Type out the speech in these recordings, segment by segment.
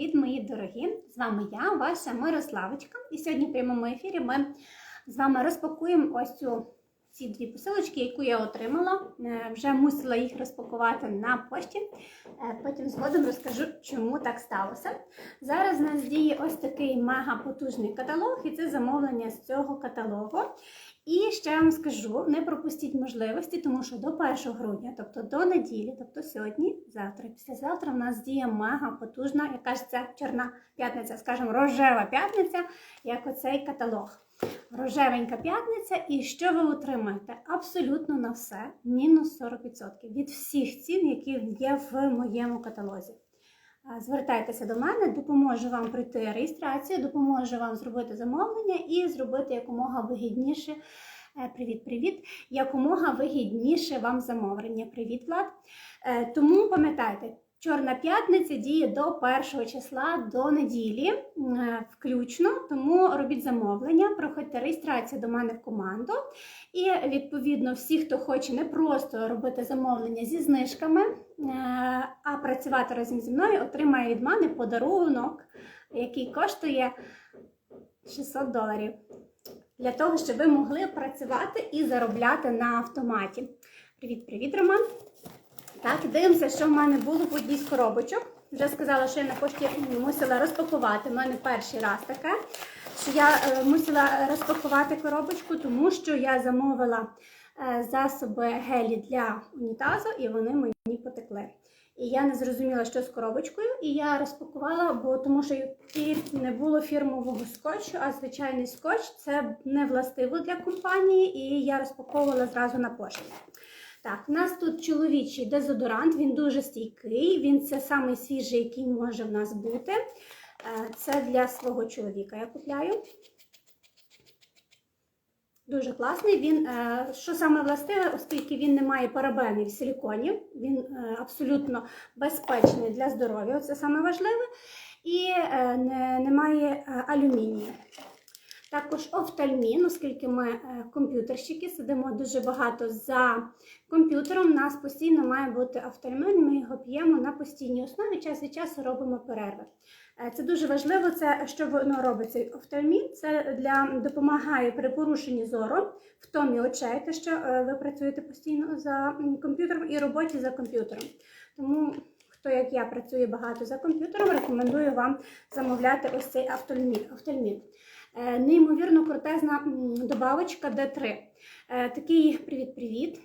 привіт, мої дорогі! З вами я, ваша Мирославочка. І сьогодні в прямому ефірі ми з вами розпакуємо ось цю ці дві посилочки, яку я отримала. Е, Вже мусила їх розпакувати на пошті. Е, Потім згодом розкажу, чому так сталося. Зараз у нас діє ось такий мега потужний каталог, і це замовлення з цього каталогу. І ще вам скажу: не пропустіть можливості, тому що до 1 грудня, тобто до неділі, тобто сьогодні, завтра, післязавтра, в нас діє мега потужна, яка ж це чорна п'ятниця, скажімо, рожева п'ятниця, як оцей каталог. Рожевенька п'ятниця, і що ви отримаєте? Абсолютно на все, мінус 40% від всіх цін, які є в моєму каталозі. Звертайтеся до мене, допоможу вам пройти реєстрацію, допоможу вам зробити замовлення і зробити якомога вигідніше. е, Привіт-привіт! Якомога вигідніше вам замовлення. Привіт, Влад! Е, Тому пам'ятайте, Чорна п'ятниця діє до першого числа до неділі, е, включно. Тому робіть замовлення, проходьте реєстрацію до мене в команду. І відповідно, всі, хто хоче не просто робити замовлення зі знижками, е, а працювати разом зі мною, отримає від мене подарунок, який коштує 600 доларів. Для того, щоб ви могли працювати і заробляти на автоматі. Привіт-привіт, Роман! Так, дивимося, що в мене було в одній з коробочок. Вже сказала, що я на пошті мусила розпакувати. У мене перший раз таке, що я е, мусила розпакувати коробочку, тому що я замовила е, засоби гелі для унітазу, і вони мені потекли. І я не зрозуміла, що з коробочкою, і я розпакувала, бо тому що і не було фірмового скотчу, а звичайний скотч це не властиво для компанії, і я розпаковувала зразу на пошті. Так, у нас тут чоловічий дезодорант, він дуже стійкий, він це самий свіжий, який може в нас бути. Е, Це для свого чоловіка я купляю. Дуже класний. Він, е, що саме властиве, оскільки він не має парабенів, силіконів, він е, абсолютно безпечний для здоров'я, це саме важливе, і не, немає е, алюмінію. Також офтальмін, оскільки ми е, комп'ютерщики, сидимо дуже багато за комп'ютером, у нас постійно має бути офтальмін, ми його п'ємо на постійній основі, час від часу робимо перерви. Е, Це дуже важливо, це що воно робить цей офтальмін. Це для допомагає при порушенні зору, втомі очей, те, що е, ви працюєте постійно за комп'ютером і роботі за комп'ютером. Тому хто як я працює багато за комп'ютером, рекомендую вам замовляти ось цей офтальмін. Е, Неймовірно крутезна добавочка D3. Е, Такий привіт-привіт.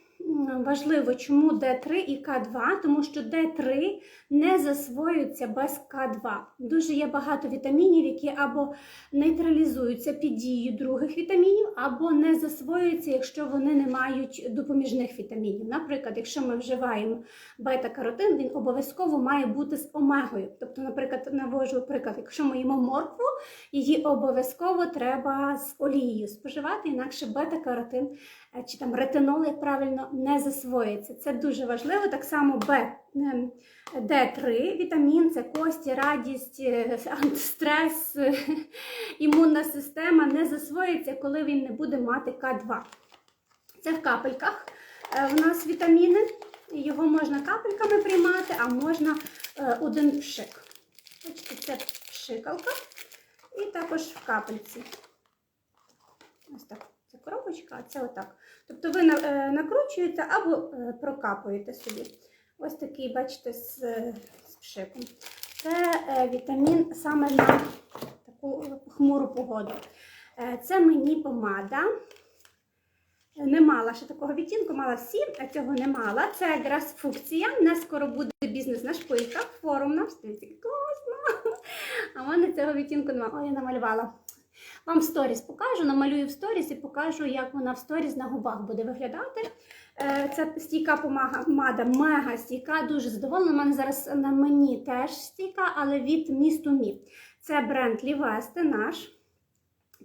Важливо, чому D3 і К2, тому що D3 не засвоюється без К2. Дуже є багато вітамінів, які або нейтралізуються під дією других вітамінів, або не засвоюються, якщо вони не мають допоміжних вітамінів. Наприклад, якщо ми вживаємо бета-каротин, він обов'язково має бути з омегою. Тобто, наприклад, навожу приклад, якщо ми їмо моркву, її обов'язково треба з олією споживати, інакше бета-каротин чи там ретинол, як правильно, не засвоїться. Це дуже важливо. Так само Б. ем, Д3 вітамін, це кості, радість, е, антистрес, е, імунна система не засвоїться, коли він не буде мати К2. Це в капельках е, в нас вітаміни. Його можна капельками приймати, а можна е, один пшик. Це пшикалка. І також в капельці. Ось так. Коробочка, а це отак. Тобто ви е, накручуєте або е, прокапуєте собі. Ось такий, бачите, з, з пшиком. Це е, вітамін саме на таку хмуру погоду. Це мені помада. Не мала ще такого відтінку, мала всі, а цього не мала. Це якраз функція. У нас скоро буде бізнес на шпильках, форум наш. Класно. А в мене цього відтінку немає. Ой, я намалювала. Вам сторіс покажу, намалюю в сторіс і покажу, як вона в сторіс на губах буде виглядати. Е, Це стійка помада, мега стійка, дуже задоволена. У мене зараз на мені теж стійка, але від місту Мі. Це бренд Лівесте наш.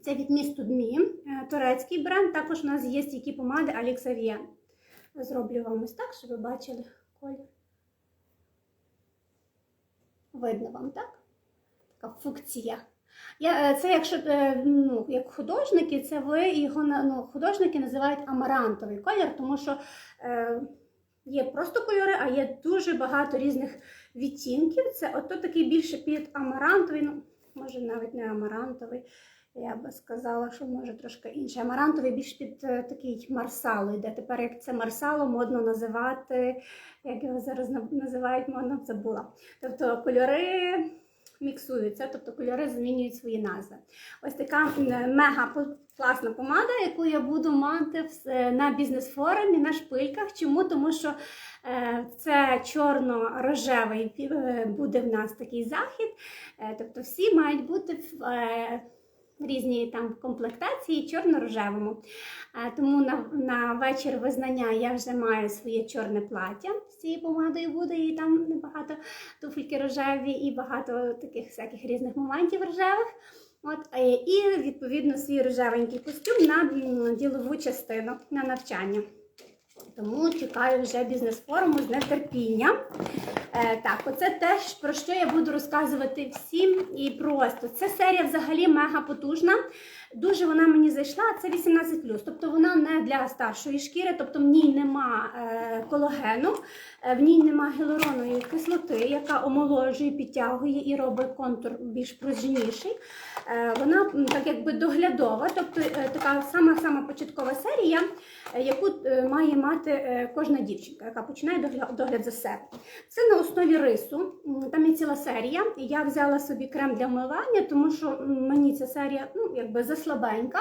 Це від місту Дмі, е, турецький бренд. Також у нас є стійкі помади Alexavien. Зроблю вам ось так, щоб ви бачили колір. Видно вам, так? Така функція. Я, е, це якщо е, ну, як художники, це ви його ну, художники називають амарантовий колір, тому що е, є просто кольори, а є дуже багато різних відтінків. Це ото такий більше під амарантовий, ну, може навіть не амарантовий. Я би сказала, що може трошки інше. Амарантовий більш під е, такий марсало йде. Тепер як це марсало модно називати, як його зараз на- називають, модно забула. Тобто кольори міксуються, тобто кольори змінюють свої назви. Ось така мега класна помада, яку я буду мати на бізнес-форумі на шпильках. Чому? Тому що е, це чорно-рожевий е, буде в нас такий захід. Е, Тобто всі мають бути в різні там комплектації чорно-рожевому. Тому на, на вечір визнання я вже маю своє чорне плаття з цією помадою буде, і там небагато туфельки рожеві і багато таких всяких різних моментів рожевих. От, і відповідно свій рожевенький костюм на ділову частину на навчання. Тому чекаю вже бізнес-форуму з нетерпінням. Е, так, оце теж про що я буду розказувати всім і просто. Ця серія взагалі мега потужна. Дуже вона мені зайшла, це 18 Тобто вона не для старшої шкіри, тобто в ній нема е, колагену, е, в ній нема гіалуронової кислоти, яка омоложує, підтягує і робить контур більш пружніший. Е, вона так якби доглядова, тобто така сама сама початкова серія, яку має мати кожна дівчинка, яка починає догля- догляд за себе. Це на основі рису. Там є ціла серія. Я взяла собі крем для вмивання, тому що мені ця серія ну, якби заслабенька.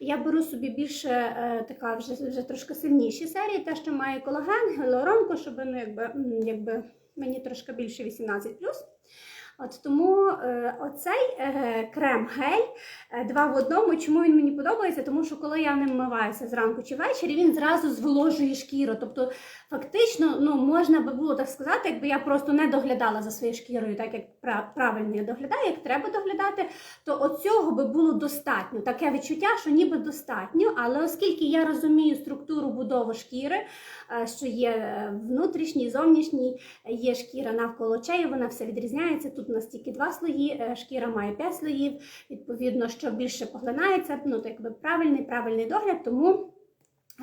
Я беру собі більше е, така вже, вже трошки сильніші серії, те, що має колаген, гіалуронку, щоб ну, якби, якби мені трошки більше 18 От тому е, оцей е, крем-гель е, два в одному. Чому він мені подобається? Тому що коли я ним вмиваюся зранку чи ввечері, він зразу зволожує шкіру. Тобто, фактично, ну можна би було так сказати, якби я просто не доглядала за своєю шкірою, так як правильно я доглядаю, як треба доглядати, то оцього би було достатньо. Таке відчуття, що ніби достатньо. Але оскільки я розумію структуру будови шкіри, е, що є е, внутрішній, зовнішній, є шкіра навколо очей, вона все відрізняється. Тут у нас тільки два слої, е, шкіра має 5 слоїв. Відповідно, що більше поглинається, ну так якби правильний, правильний догляд. Тому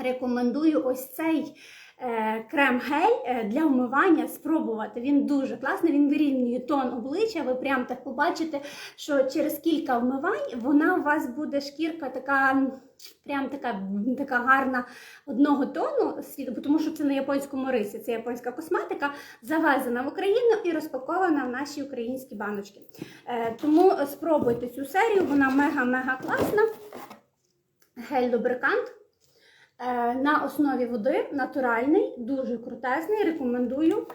рекомендую ось цей. Е, Крем-гель е, для вмивання спробувати. Він дуже класний, він вирівнює тон обличчя. Ви прям так побачите, що через кілька вмивань вона у вас буде шкірка така, прям така, така гарна одного тону, світу, тому що це на японському рисі, це японська косметика, завезена в Україну і розпакована в наші українські баночки. Е, Тому спробуйте цю серію, вона мега-мега класна. Гель-лубрикант. Е, На основі води натуральний, дуже крутезний. Рекомендую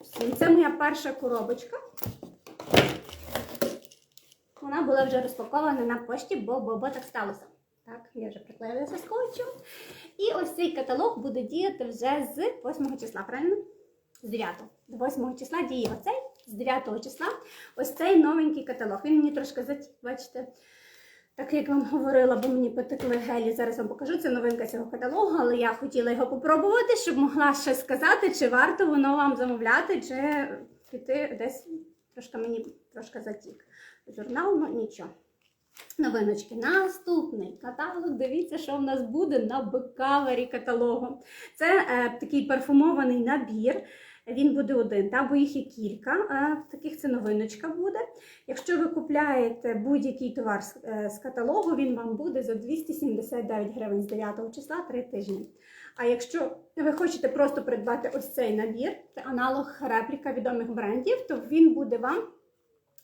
всім. Це моя перша коробочка. Вона була вже розпакована на пошті, бо, бо, бо так сталося. Так, я вже приклеїлася скотчем. І ось цей каталог буде діяти вже з 8 числа, правильно? З 9. До 8 числа діє оцей, з 9 числа ось цей новенький каталог. Він мені трошки затік, бачите. Так як вам говорила, бо мені потекли гелі, зараз вам покажу, це новинка цього каталогу, але я хотіла його попробувати, щоб могла щось сказати, чи варто воно вам замовляти, чи піти десь трошки мені трошки затік. Журнал, ну нічого. Новиночки. Наступний каталог. Дивіться, що в нас буде на бекавері каталогу. Це е, такий парфумований набір. Він буде один, та, бо їх є кілька. а таких це новиночка буде. Якщо ви купляєте будь-який товар з, е, каталогу, він вам буде за 279 гривень з 9 числа 3 тижні. А якщо ви хочете просто придбати ось цей набір, це аналог репліка відомих брендів, то він буде вам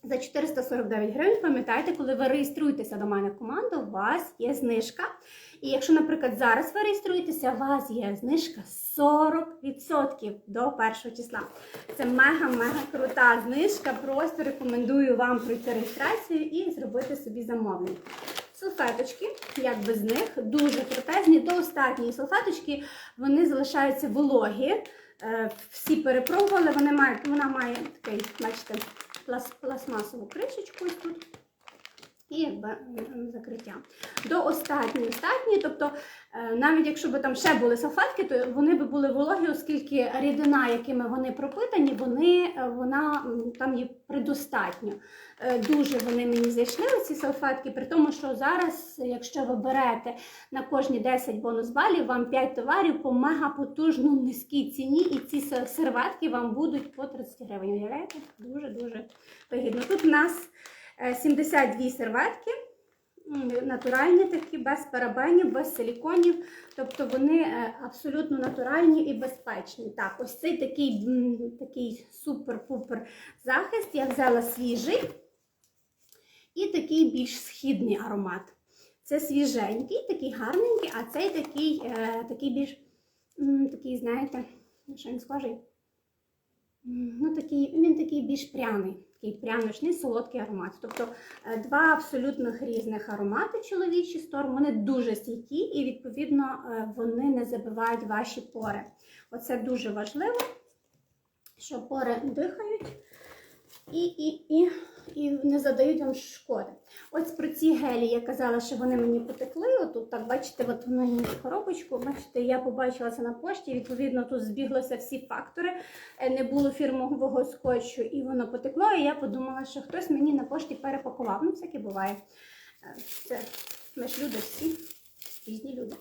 за 449 гривень. Пам'ятайте, коли ви реєструєтеся до мене в команду, у вас є знижка. І якщо, наприклад, зараз ви реєструєтеся, у вас є знижка 40% до першого числа. Це мега-мега крута знижка. Просто рекомендую вам пройти реєстрацію і зробити собі замовлення. Салфеточки, як без них, дуже крутезні. До останньої салфеточки вони залишаються вологі. Е, Всі перепробували, вони мають, вона має такий, бачите, пластмасову кришечку ось тут. І закриття. До остатньої, остатньої, тобто е, навіть якщо б там ще були салфетки, то вони б були вологі, оскільки рідина, якими вони пропитані, вони, е, вона там є предостатньо. Е, Дуже вони мені зайшли, ці салфетки, при тому, що зараз, якщо ви берете на кожні 10 бонус балів, вам 5 товарів по мега потужно низькій ціні, і ці се- серветки вам будуть по 30 гривень. Уявляєте? Дуже-дуже вигідно. Тут у нас 72 серветки. Натуральні такі, без парабенів, без силіконів, тобто вони е, абсолютно натуральні і безпечні. Так, ось цей такий, такий супер-пупер захист. Я взяла свіжий і такий більш східний аромат. Це свіженький, такий гарненький, а цей такий, е, такий більш такий, знаєте, що він схожий? Ну, такий, він такий більш пряний, такий пряничний, солодкий аромат. Тобто е, два абсолютно різних аромати чоловічі сторони. вони дуже стійкі і, відповідно, е, вони не забивають ваші пори. Оце дуже важливо, що пори дихають і, і, і, і не задають вам шкоди. Ось про ці гелі я казала, що вони мені потекли. Отут, так, бачите, от в коробочку. Бачите, я побачила це на пошті. Відповідно, тут збіглося всі фактори. Е, Не було фірмового скотчу, і воно потекло. І я подумала, що хтось мені на пошті перепакував. Ну, всяке буває. Е, Це ми ж люди всі, різні люди.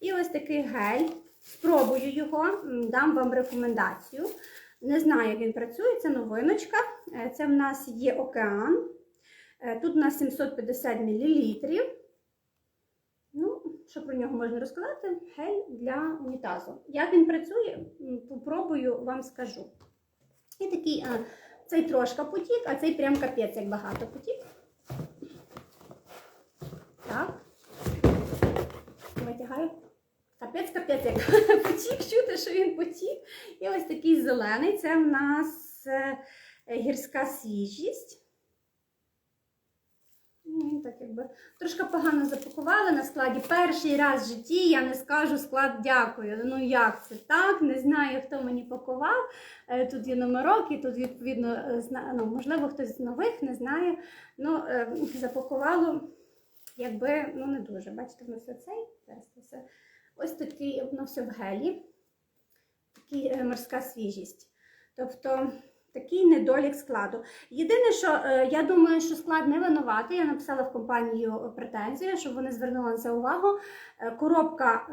І ось такий гель. Спробую його, дам вам рекомендацію. Не знаю, як він працює, це новиночка. Е, Це в нас є океан. Е, Тут у нас 750 мл. Ну, що про нього можна розказати? Гель для унітазу. Як він працює, попробую вам скажу. І такий, цей трошка потік, а цей прям капець, як багато потік. Так. Витягаю. Капець, капець, як потік, чути, що він потік. І ось такий зелений. Це в нас е, е, гірська свіжість. Ну, так якби трошки погано запакували на складі. Перший раз в житті я не скажу склад дякую. Ну як це так? Не знаю, хто мені пакував. Е, Тут є номерок, і тут, відповідно, ну, можливо, хтось з нових не знає. Ну, запакувало, якби ну не дуже. Бачите, воно все цей. Зараз все. Ось такий, воно все в гелі, такий е, морська свіжість. Тобто такий недолік складу. Єдине, що е, я думаю, що склад не винуватий. Я написала в компанію претензію, щоб вони звернули на це увагу. Е, Коробка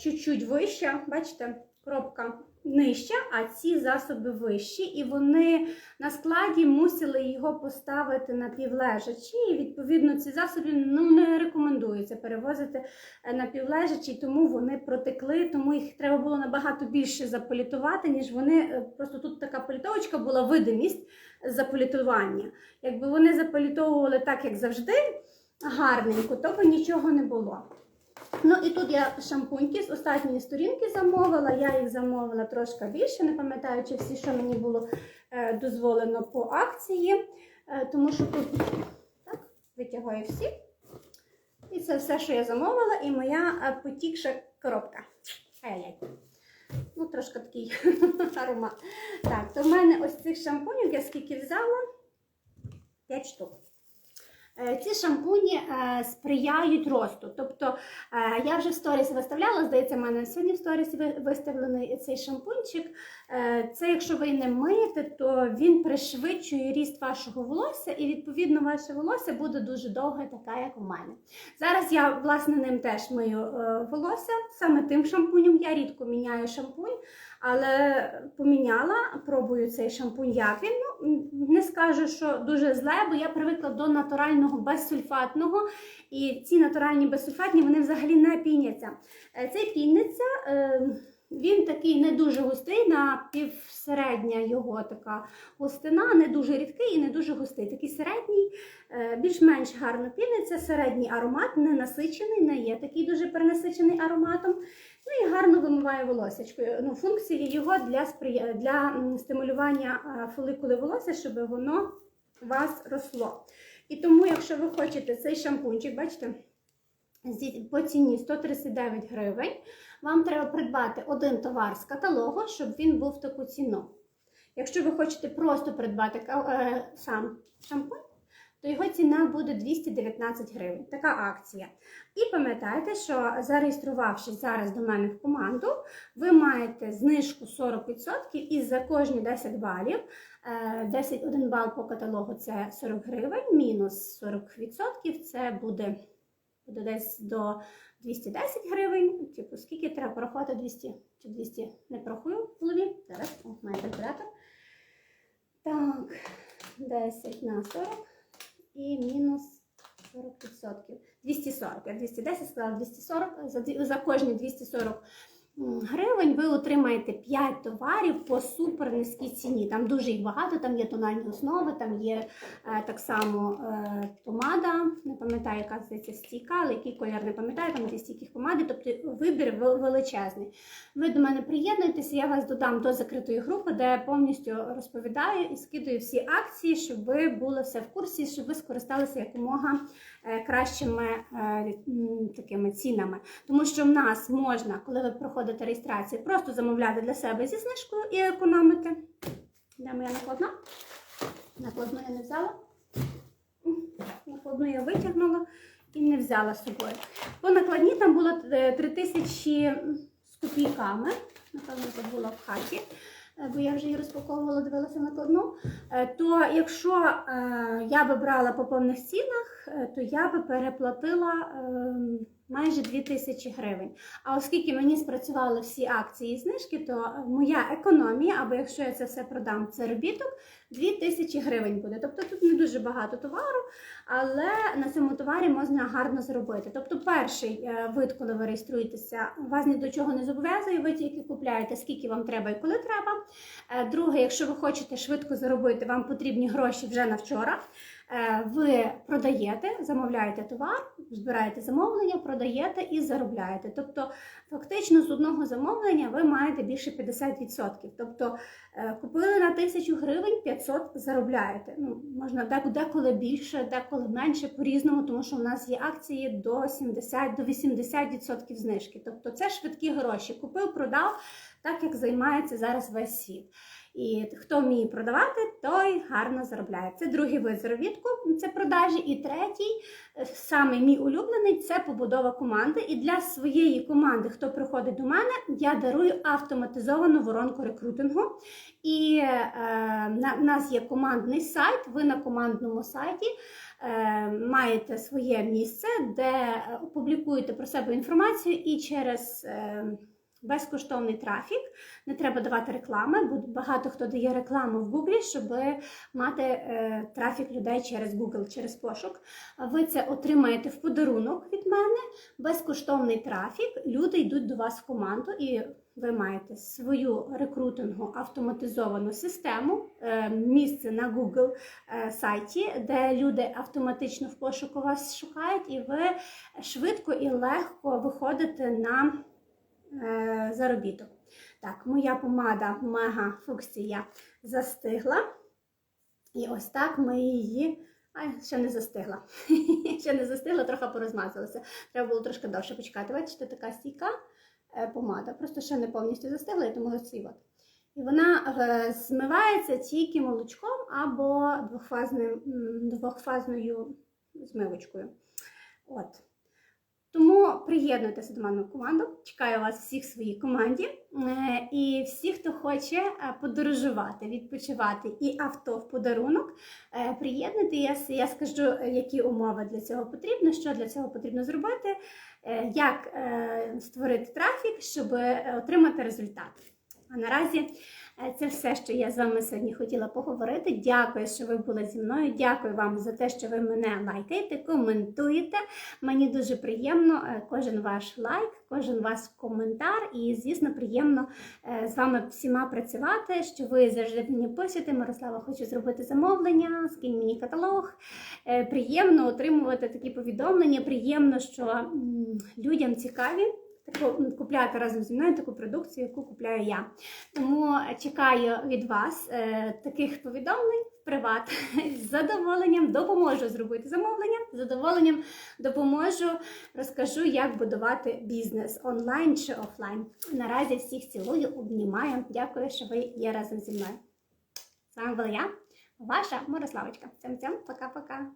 чуть-чуть вища, бачите, коробка нижча, а ці засоби вищі, і вони на складі мусили його поставити напівлежачі. І відповідно ці засоби ну, не рекомендується перевозити е, напівлежачі, тому вони протекли, тому їх треба було набагато більше заполітувати, ніж вони. е, Просто тут така політовочка була видимість заполітування. Якби вони заполітовували так, як завжди, гарненько, то б нічого не було. Ну і тут я шампуньки з останньої сторінки замовила. Я їх замовила трошки більше, не пам'ятаючи всі, що мені було е, дозволено по акції. Е, тому що тут так, витягаю всі. І це все, що я замовила, і моя е, потікша коробка. Ай-яй. Ну, трошки такий аромат. Так, то в мене ось цих шампунів я скільки взяла? 5 штук. Е, Ці шампуні е, сприяють росту. Тобто е, я вже в сторіс виставляла, здається, в мене сьогодні в сторіс виставлений цей шампунчик. Це, якщо ви не миєте, то він пришвидшує ріст вашого волосся, і відповідно ваше волосся буде дуже довге, таке, як у мене. Зараз я власне ним теж мию волосся саме тим шампунем. Я рідко міняю шампунь, але поміняла, пробую цей шампунь, як він. Ну, не скажу, що дуже зле, бо я привикла до натурального безсульфатного. І ці натуральні безсульфатні вони взагалі не піняться. Е, Цей піниться, е, він такий не дуже густий, на півсередня його така густина, не дуже рідкий і не дуже густий. Такий середній, е, більш-менш гарно піниться, середній аромат, не насичений, не є такий дуже перенасичений ароматом. Ну і гарно вимиває волосечкою. Ну, функції його для, сприя... для стимулювання е, фолікули волосся, щоб воно у вас росло. І тому, якщо ви хочете цей шампунчик, бачите, по ціні 139 гривень, вам треба придбати один товар з каталогу, щоб він був таку ціну. Якщо ви хочете просто придбати е, сам шампунь, то його ціна буде 219 гривень. Така акція. І пам'ятайте, що зареєструвавшись зараз до мене в команду, ви маєте знижку 40% і за кожні 10 балів, е, 10, 1 бал по каталогу це 40 гривень, мінус 40% це буде, буде десь до 210 гривень. Типу, скільки треба порахувати 200 чи 200 не порахую в голові. Зараз, о, має калькулятор. Так, 10 на 40 і мінус 40%. 240. Я 210 сказала 240. За, за кожні 240 м, гривень ви отримаєте 5 товарів по супер низькій ціні. Там дуже їх багато, там є тональні основи, там є е, так само е, помада, не пам'ятаю, яка здається стійка, але який колір не пам'ятаю, там є стійких помади, тобто вибір величезний. Ви до мене приєднуйтеся, я вас додам до закритої групи, де я повністю розповідаю і скидаю всі акції, щоб ви були все в курсі, щоб ви скористалися якомога кращими е, такими цінами. Тому що в нас можна, коли ви проходите реєстрацію, просто замовляти для себе зі знижкою і економити. Де моя накладна? Накладну я не взяла. Накладну я витягнула і не взяла з собою. По накладні там було е, 3000 з копійками. Напевно, це було в хаті, е, бо я вже її розпаковувала, дивилася накладну. Е, То якщо е, я би брала по повних цінах, е, то я би переплатила е, майже 2000 гривень. А оскільки мені спрацювали всі акції і знижки, то моя економія, або якщо я це все продам, це робіток, 2000 гривень буде. Тобто тут не дуже багато товару, але на цьому товарі можна гарно заробити. Тобто, перший е, вид, коли ви реєструєтеся, вас ні до чого не зобов'язує, ви тільки купляєте, скільки вам треба і коли треба. Е, Друге, якщо ви хочете швидко заробити, вам потрібні гроші вже на вчора. Е, Ви продаєте, замовляєте товар, збираєте замовлення, продаєте і заробляєте. Тобто, фактично з одного замовлення ви маєте більше 50%. Тобто е, купили на 1000 гривень, 500 заробляєте. Ну, можна дек- деколи більше, деколи менше по-різному, тому що в нас є акції до 70 до 80% знижки. Тобто це швидкі гроші. Купив, продав, так як займається зараз весь світ. І хто вміє продавати, той гарно заробляє. Це другий вид заробітку, це продажі. І третій, е, саме мій улюблений, це побудова команди. І для своєї команди, хто приходить до мене, я дарую автоматизовану воронку рекрутингу. І е, в нас є командний сайт. Ви на командному сайті е, маєте своє місце, де е, опублікуєте про себе інформацію і через. Е, Безкоштовний трафік, не треба давати реклами, бо багато хто дає рекламу в Google, щоб мати е, трафік людей через Google, через пошук. Ви це отримаєте в подарунок від мене. Безкоштовний трафік. Люди йдуть до вас в команду, і ви маєте свою рекрутингу автоматизовану систему, е, місце на Google е, сайті, де люди автоматично в пошуку вас шукають, і ви швидко і легко виходите на е, заробіток. Так, моя помада Мега Фуксія застигла. І ось так ми її. Ай, ще не застигла. ще не застигла, трохи порозмазалася. Треба було трошки довше почекати. Бачите, така стійка е, помада. Просто ще не повністю застигла, і тому ось. І вона е, змивається тільки молочком або двохфазною змивочкою. От. Тому приєднуйтеся до мене в команду. Чекаю вас всіх в своїй команді. Е, І всі, хто хоче е, подорожувати, відпочивати і авто в подарунок, е, приєднуйтеся. Я скажу, які умови для цього потрібно, що для цього потрібно зробити, як створити трафік, щоб отримати результат. А наразі це все, що я з вами сьогодні хотіла поговорити. Дякую, що ви були зі мною. Дякую вам за те, що ви мене лайкаєте, коментуєте. Мені дуже приємно е, кожен ваш лайк, кожен ваш коментар. І, звісно, приємно е, з вами всіма працювати. Що ви завжди мені пишете. Мирослава, хочу зробити замовлення, скинь мені каталог. Е, Приємно отримувати такі повідомлення. Приємно, що людям цікаві. Таку- Купляти разом зі мною таку продукцію, яку купляю я. Тому чекаю від вас е, таких повідомлень в приват. З задоволенням допоможу зробити замовлення, з задоволенням допоможу, розкажу, як будувати бізнес онлайн чи офлайн. Наразі всіх цілую, обнімаю. Дякую, що ви є разом зі мною. З вами була я, ваша Мирославочка. Цям-цям, пока-пока.